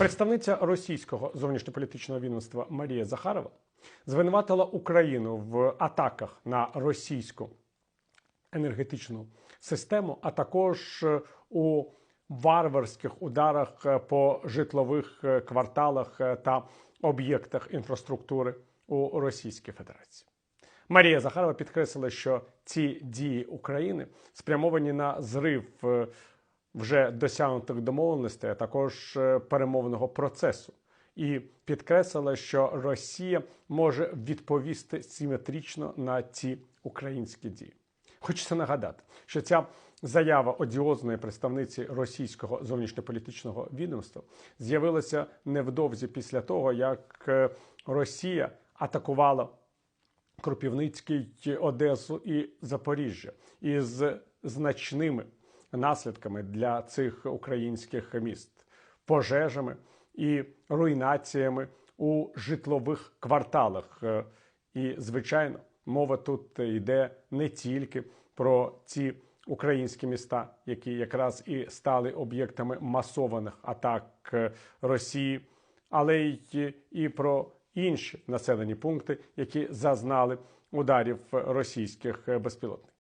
Представниця російського зовнішньополітичного відомства Марія Захарова звинуватила Україну в атаках на російську енергетичну систему, а також е, у варварських ударах е, по житлових е, кварталах та об'єктах інфраструктури у Російській Федерації. Марія Захарова підкреслила, що ці дії України спрямовані на зрив вже досягнутих домовленостей, а також е, перемовного процесу, і підкреслила, що Росія може відповісти симетрично на ці українські дії. Хочеться нагадати, що ця заява одіозної представниці російського зовнішньополітичного відомства з'явилася невдовзі після того, як е, Росія атакувала Кропівницький, Одесу і Запоріжжя із значними наслідками для цих українських міст, пожежами і руйнаціями у житлових кварталах. Е, І, звичайно, мова тут йде не тільки про ці українські міста, які якраз і стали об'єктами масованих атак е, Росії, але й і про інші населені пункти, які зазнали ударів російських безпілотників.